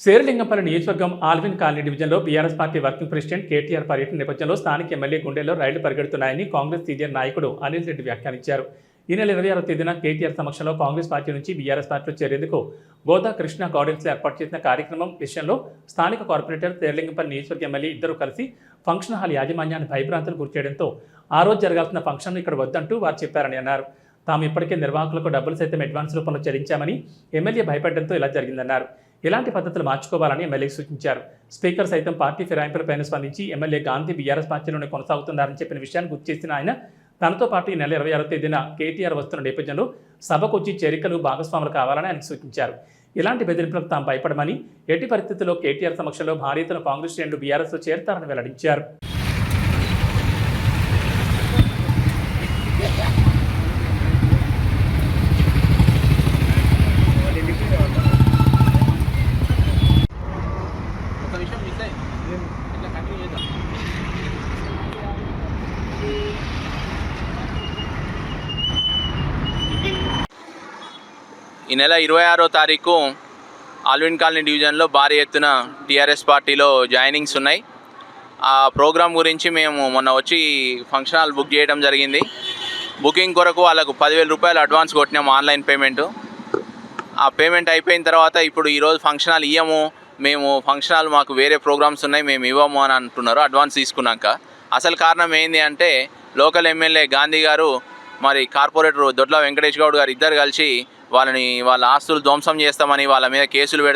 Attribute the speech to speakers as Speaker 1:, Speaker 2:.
Speaker 1: శేరలింగంపల్లి నియోజకవర్గం Alvin colony డివిజన్లో BRS party working president KTR పర్యటన నేపథ్యంలో స్థానిక ఎమ్మెల్యే గుండెల్లో రైళ్ళు పరిగెడుతున్నాయని కాంగ్రెస్ సీనియర్ నాయకుడు అనిల్ రెడ్డి వ్యాఖ్యానించారు. ఈ నెల ఇరవై ఆరో తేదీన కేటీఆర్ సమక్షంలో కాంగ్రెస్ పార్టీ నుంచి బీఆర్ఎస్ పార్టీలో చేరేందుకు గోదా కృష్ణ గార్డెన్స్లో ఏర్పాటు చేసిన కార్యక్రమం విషయంలో స్థానిక కార్పొరేటర్ శేరలింగంపల్లి నియోజకవర్గ ఎమ్మెల్యే ఇద్దరు కలిసి ఫంక్షన్ హాల్ యాజమాన్యాన్ని భయభ్రాంతులు గురిచేయడంతో ఆ రోజు జరగాల్సిన ఫంక్షన్ ఇక్కడ వద్దంటూ వారు చెప్పారని అన్నారు. తాము ఇప్పటికే నిర్వాహకులకు డబ్బులు సైతం అడ్వాన్స్ రూపంలో చెల్లించామని ఎమ్మెల్యే భయపడడంతో ఇలా జరిగిందన్నారు. ఇలాంటి పద్ధతులు మార్చుకోవాలని ఎమ్మెల్యేకి సూచించారు. స్పీకర్ సైతం పార్టీ ఫిరాయింపులపైన స్పందించి ఎమ్మెల్యే గాంధీ బీఆర్ఎస్ పార్టీలోనే కొనసాగుతున్నారని చెప్పిన విషయాన్ని గుర్తు చేసిన ఆయన తనతో పాటు ఈ నెల ఇరవై ఆరో తేదీన కేటీఆర్ వస్తున్న నేపథ్యంలో సభకు వచ్చి చేరికలు భాగస్వాములు కావాలని ఆయన సూచించారు. ఇలాంటి బెదిరింపులకు తాము భయపడమని ఎట్టి పరిస్థితుల్లో కేటీఆర్ సమక్షంలో భారీతను కాంగ్రెస్ శ్రేణులు బీఆర్ఎస్లో చేరతారని వెల్లడించారు.
Speaker 2: ఇట్లా కంటిన్యూ చేద్దాం ఈ నెల ఇరవై ఆరో తారీఖు ఆల్విన్ కాలనీ డివిజన్లో భారీ ఎత్తున టీఆర్ఎస్ పార్టీలో జాయినింగ్స్ ఉన్నాయి. ఆ ప్రోగ్రాం గురించి మేము మొన్న వచ్చి ఫంక్షన్ హాల్ బుక్ చేయడం జరిగింది. బుకింగ్ కొరకు వాళ్ళకు పదివేల రూపాయలు అడ్వాన్స్ కొట్టినాము ఆన్లైన్ పేమెంట్. ఆ పేమెంట్ అయిపోయిన తర్వాత ఇప్పుడు ఈరోజు ఫంక్షన్ హాల్ ఇయ్యము. మేము ఫంక్షన్ హాల్ మాకు వేరే ప్రోగ్రామ్స్ ఉన్నాయి మేము ఇవ్వము అని అంటున్నారు అడ్వాన్స్ తీసుకున్నాక. అసలు కారణం ఏంది అంటే లోకల్ ఎమ్మెల్యే గాంధీ గారు మరి కార్పొరేటర్ దొడ్ల వెంకటేష్ గౌడ్ గారు ఇద్దరు కలిసి వాళ్ళని వాళ్ళ ఆస్తులు ధ్వంసం చేస్తామని వాళ్ళ మీద కేసులు పెడతారు.